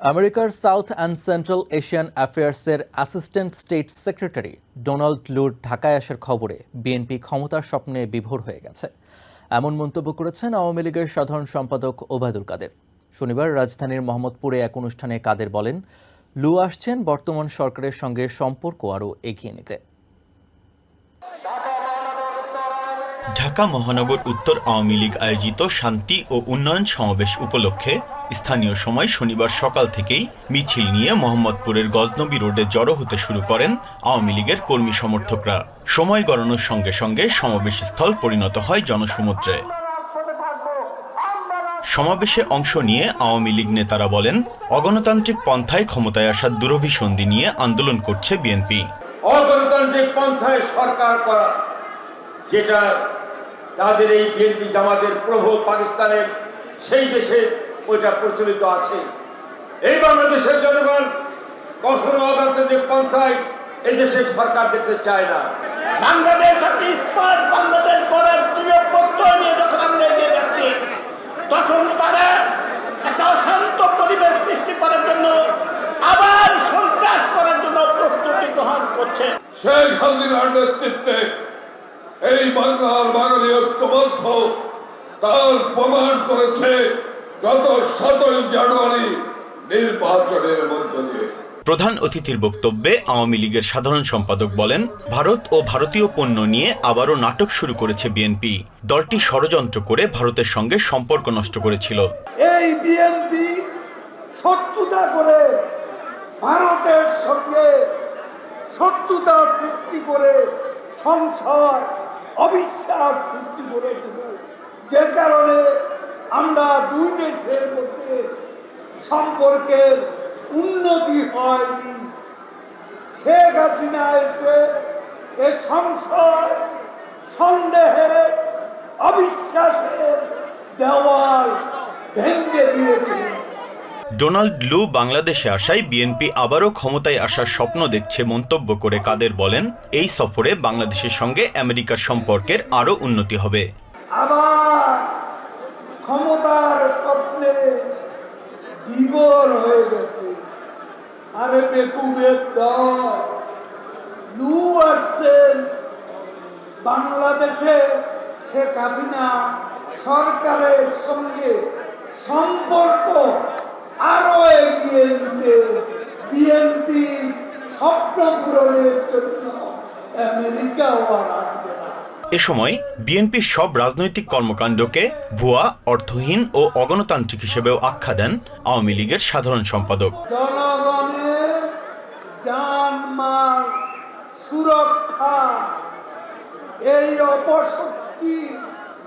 আমেরিকার south and central Asian অ্যাফেয়ার্সের assistant state secretary Donald Lu ঢাকায় আসার খবরে বিএনপি ক্ষমতার স্বপ্নে বিভোর হয়ে গেছে। এমন মন্তব্য করেছেন আওয়ামী লীগের সাধারণ সম্পাদক ওবায়দুল কাদের। শনিবার রাজধানীর মোহাম্মদপুরে এক অনুষ্ঠানে কাদের বলেন, লু আসছেন, বর্তমান সরকারের সঙ্গে সম্পর্ক আরও এগিয়ে নিতে। ঢাকা মহানগর উত্তর আওয়ামী লীগ আয়োজিত শান্তি ও উন্নয়ন সমাবেশ উপলক্ষে স্থানীয় সময় শনিবার সকাল থেকেই মিছিল নিয়ে মোহাম্মদপুরের গজনবী রোডে জড়ো হতে শুরু করেন আওয়ামী লীগের কর্মী সমর্থকরা। সময় গড়ানোর সঙ্গে সঙ্গে সমাবেশ স্থল পরিণত হয় জনসমুদ্রে। সমাবেশে অংশ নিয়ে আওয়ামী লীগ নেতারা বলেন, অগণতান্ত্রিক পন্থায় ক্ষমতায় আসার দুরভিসন্ধি নিয়ে আন্দোলন করছে বিএনপি। অগণতান্ত্রিক পন্থায় সরকার করা যেটা তাদের এই বিএনপি জামাতের প্রভু পাকিস্তানের সেই দেশে ওইটা প্রচলিত আছে। এই বাংলাদেশের জনগণ কখনো অগণতান্ত্রিক পন্থায় এই দেশে সরকার দেখতে চায় না। বাংলাদেশ একটি স্মার্ট বাংলাদেশ গড়ার দৃঢ় প্রত্যয় নিয়ে যখন আমরা এগিয়ে যাচ্ছি তখন তারা একটা অশান্ত পরিবেশ সৃষ্টি করার জন্য আবার সন্ত্রাস করার জন্য প্রস্তুতি গ্রহণ করছে। শেখ হাসিনার নেতৃত্বে এই বাংলার বাঙালি ঐক্যবদ্ধ তার প্রমাণ করেছে গত সতেরোই জানুয়ারি নির্বাচনের মধ্য দিয়ে। প্রধান অতিথির বক্তব্যে আওয়ামী লীগের সাধারণ সম্পাদক বলেন ভারত ও ভারতীয় পণ্য নিয়ে আবারও নাটক শুরু করেছে বিএনপি দলটি ষড়যন্ত্র করে ভারতের সঙ্গে সম্পর্ক নষ্ট করেছিল। এই বিএনপি শত্রুতা করে ভারতের সঙ্গে শত্রুতা সৃষ্টি করে সংশয় অবিশ্বাস সৃষ্টি করেছিল। যে কারণে আমরা দুই দেশের মধ্যে সম্পর্কের উন্নতি হয়নি। শেখ হাসিনা এসে এ সংশয়, সন্দেহের, অবিশ্বাসের দেওয়াল ডোনাল্ড লু বাংলাদেশে আসায় বিএনপি আবারও ক্ষমতায় আসার স্বপ্ন দেখছে মন্তব্য করে কাদের বলেন, এই সফরে বাংলাদেশের সঙ্গে আমেরিকার সম্পর্কের আরও উন্নতি হবে। আবার ক্ষমতার স্বপ্নে বিবর হয়ে গেছে। আরে বেকুবের দল, লু আসছেন বাংলাদেশে শেখ হাসিনা সরকারের সঙ্গে সম্পর্ক আরও এগিয়ে নিতে বিএনপি স্বপ্ন পূরণের জন্য আমেরিকাও আর আসবে না এ সময় বিএনপির সব রাজনৈতিক কর্মকাণ্ডকে ভুয়া অর্থহীন ও অগণতান্ত্রিক হিসেবেও আখ্যা দেন আওয়ামী লীগের সাধারণ সম্পাদক জনগণের জানমাল সুরক্ষা এই অপশক্তির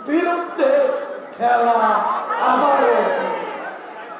বিরুদ্ধে খেলা আবারও হবে।